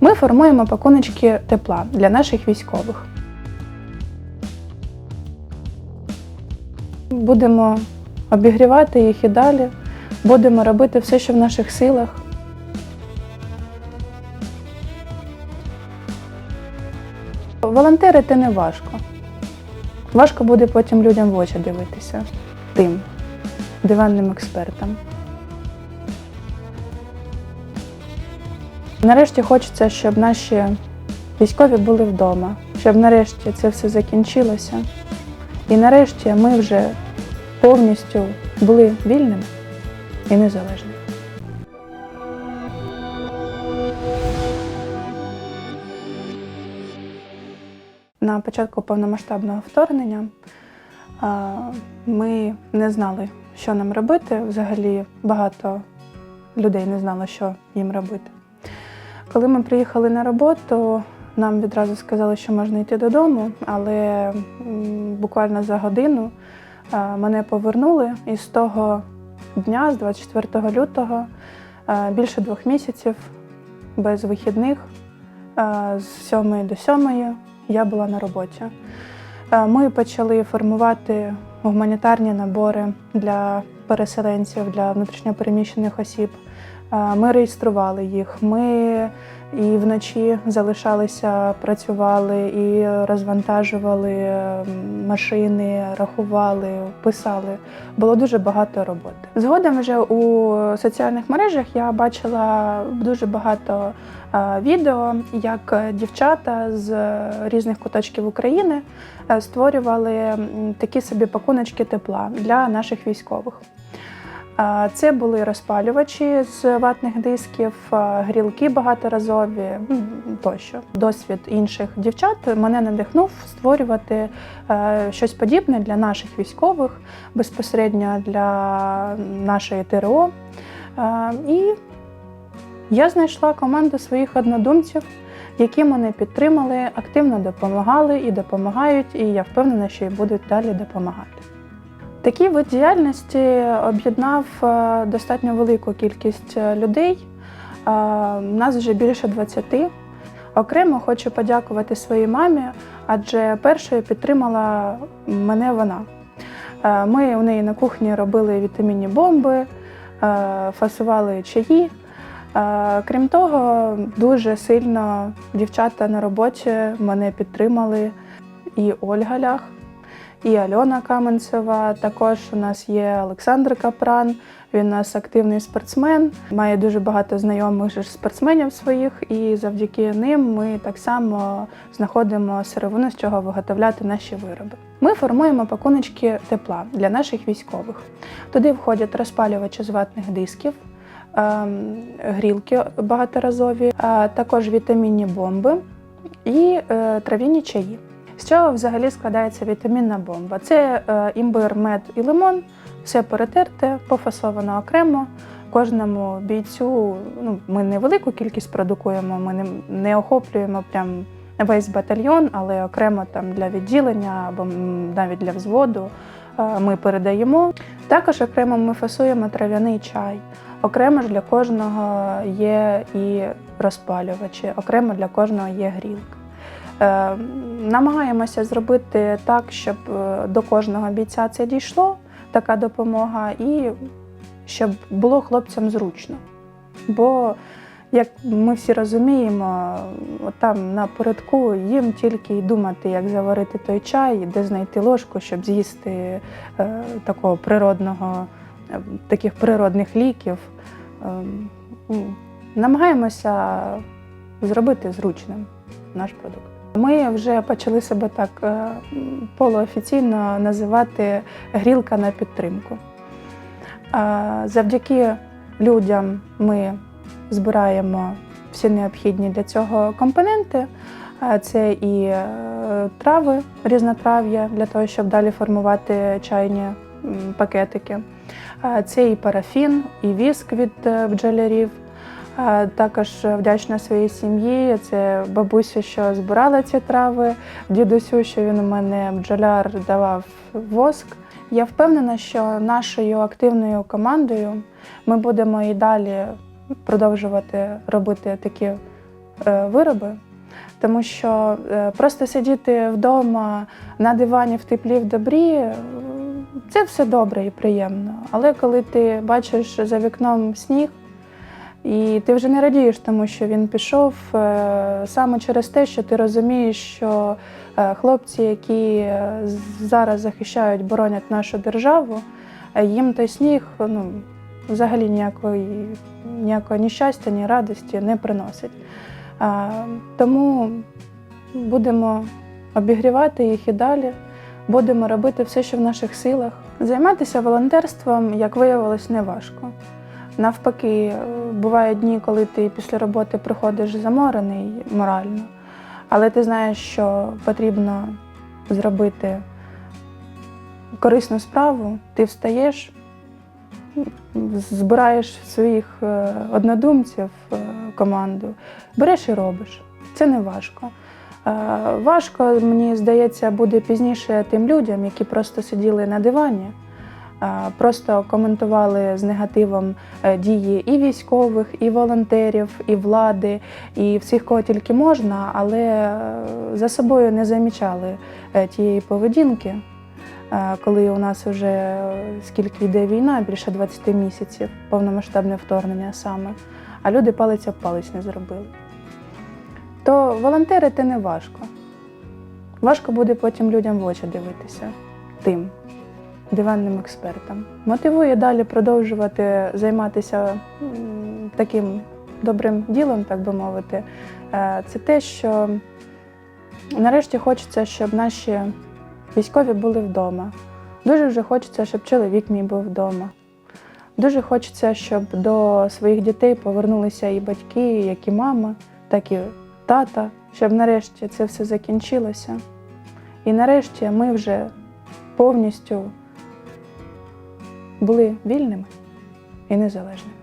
Ми формуємо пакуночки тепла для наших військових. Будемо обігрівати їх і далі. Будемо робити все, що в наших силах. Волонтерити не важко. Важко буде потім людям в очі дивитися тим диванним експертам. Нарешті хочеться, щоб наші військові були вдома, щоб нарешті це все закінчилося. І нарешті ми вже повністю були вільними і незалежними. На початку повномасштабного вторгнення ми не знали, що нам робити. Взагалі багато людей не знало, що їм робити. Коли ми приїхали на роботу, нам відразу сказали, що можна йти додому, але буквально за годину мене повернули, і з того дня, з 24 лютого, більше двох місяців без вихідних, з 7 до 7 я була на роботі. Е, Ми почали формувати гуманітарні набори для переселенців, для внутрішньопереміщених осіб. Е, Ми реєстрували їх. Ми і вночі залишалися, працювали і розвантажували машини, рахували, писали. Було дуже багато роботи. Згодом вже у соціальних мережах я бачила дуже багато е, відео, як дівчата з різних куточків України е, створювали такі собі пакуночки тепла для наших військових. Це були розпалювачі з ватних дисків, грілки багаторазові тощо. Досвід інших дівчат мене надихнув створювати е, щось подібне для наших військових, безпосередньо для нашої ТРО. Е, І я знайшла команду своїх однодумців, які мене підтримали, активно допомагали і допомагають, і я впевнена, що і будуть далі допомагати. Такий вид діяльності об'єднав е, достатньо велику кількість е, людей. Е, Нас вже більше 20. Окремо хочу подякувати своїй мамі, адже першою підтримала мене вона. Ми у неї на кухні робили вітамінні бомби, фасували чаї. Крім того, дуже сильно дівчата на роботі мене підтримали. І Ольга Лях, і Альона Каменцева. Також у нас є Олександр Капран. Він у нас активний спортсмен, має дуже багато знайомих же спортсменів своїх, і завдяки ним ми так само знаходимо сировину, з чого виготовляти наші вироби. Ми формуємо пакуночки тепла для наших військових. Туди входять розпалювачі з ватних дисків, ем, грілки багаторазові, а також вітамінні бомби і е, трав'яні чаї. З чого взагалі складається вітамінна бомба? Це е, імбир, мед і лимон, все перетерте, пофасовано окремо. Кожному бійцю ну, ми невелику кількість продукуємо, ми не, не охоплюємо прям весь батальйон, але окремо там для відділення або навіть для взводу е, ми передаємо. Також окремо ми фасуємо трав'яний чай. Окремо ж для кожного є і розпалювачі, окремо для кожного є грілка. Е, Намагаємося зробити так, щоб е, до кожного бійця це дійшло, така допомога, і щоб було хлопцям зручно. Бо, як ми всі розуміємо, там на передку їм тільки й думати, як заварити той чай, де знайти ложку, щоб з'їсти е, такого природного, таких природних ліків. Е, намагаємося зробити зручним наш продукт. Ми вже почали себе так е, полуофіційно називати грілка на підтримку. Завдяки людям ми збираємо всі необхідні для цього компоненти. Це і е, трави, різнотрав'я для того, щоб далі формувати чайні пакетики. Це і парафін, і віск від е, бджолярів. Також вдячна своїй сім'ї. Це бабусі, що збирала ці трави, дідусю, що він у мене бджоляр давав воск. Я впевнена, що нашою активною командою ми будемо і далі продовжувати робити такі е, вироби, тому що е, просто сидіти вдома на дивані в теплі в добрі е, це все добре і приємно. Але коли ти бачиш за вікном сніг, і ти вже не радієш тому, що він пішов е, саме через те, що ти розумієш, що е, хлопці, які е, зараз захищають, боронять нашу державу, їм той сніг ну, взагалі ніякої, ніякого ні щастя, ні радості не приносить. Тому будемо обігрівати їх і далі, будемо робити все, що в наших силах. Займатися волонтерством, як виявилось, не важко. Навпаки, бувають дні, коли ти після роботи приходиш заморений морально, але ти знаєш, що потрібно зробити корисну справу, ти встаєш, збираєш своїх е, однодумців е, команду, береш і робиш. Це не важко. Е, Важко, мені здається, буде пізніше тим людям, які просто сиділи на дивані, просто коментували з негативом е, дії і військових, і волонтерів, і влади, і всіх, кого тільки можна, але е, за собою не замічали е, тієї поведінки. Коли у нас вже скільки йде війна, більше 20 місяців, повномасштабне вторгнення саме, а люди палець об палець не зробили. То волонтерити не важко. Важко буде потім людям в очі дивитися тим диванним експертам. Мотивує далі продовжувати займатися таким добрим ділом, так би мовити. Е, Це те, що нарешті хочеться, щоб наші військові були вдома. Дуже вже хочеться, щоб чоловік мій був вдома. Дуже хочеться, щоб до своїх дітей повернулися і батьки, як і мама, так і тата, щоб нарешті це все закінчилося. І нарешті ми вже повністю були вільними і незалежними.